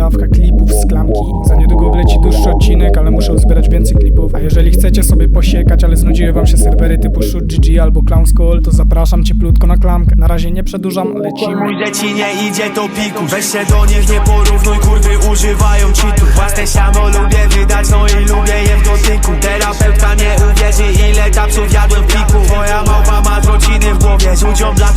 dawka klipów z klamki. Za niedługo wleci dłuższy odcinek, ale muszę uzbierać więcej klipów. A jeżeli chcecie sobie posiekać, ale znudziły wam się serwery typu Shoot GG albo Clown School To zapraszam cieplutko na klamkę. Na razie nie przedłużam, lecimy. Mówię ci nie idzie to piku. Weź się do nich nie porównuj kurwy używają cheatu. Własne siano lubię wydać no i lubię je w dotyku. Terapeutka nie uwierzy ile tapsów jadłem w pliku Twoja małpa ma trociny w głowie. Rzuć ją dla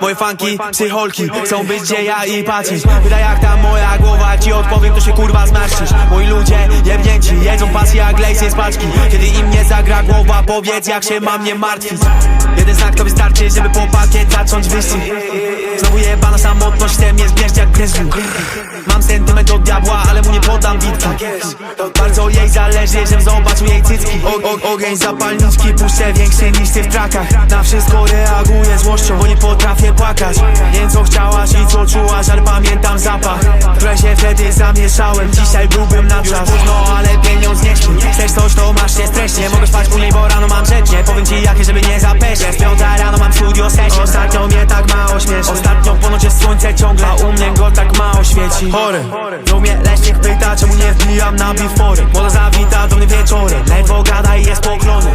Moje fanki, psycholki chcą być gdzie ja i patrzeć. Pytaj jak tam moja głowa ci odpowiem to się kurwa zmarszczysz. Moi ludzie jebnięci jedzą pasję jak lejsy z paczki. Kiedy im nie zagra głowa powiedz jak się mam nie martwić. Jeden znak to wystarczy żeby po pakiet zacząć wyścig. Znowu jebana samotność chcę mnie zbierz jak gryzlu Mam sentyment do diabła ale mu nie podam bitki Bardzo jej zależy żebym zobaczył jej cycki. O, o, Ogień zapalniczki puszczę większy niż ty w trakach. Na wszystko reaguję złością bo nie potrafię płakać wiem co chciałaś i co czułaś ale pamiętam zapach. Które się wtedy zamieszałem dzisiaj byłbym na czas. Już późno ale pieniądz nie śpi. Chcesz coś to masz się streśnie. Mogę spać później bo rano mam grzecznie. Powiem ci jakie żeby nie zapeść Z piąta rano mam studio session Ostatnio mnie tak mało śmieszy Ostatnio ponoć jest słońce ciągle A u mnie go tak mało świeci. Chory. Do mnie leśnik pyta czemu nie wbijam na bifory? Młoda zawita do mnie wieczorem Ledwo gada i jest poklony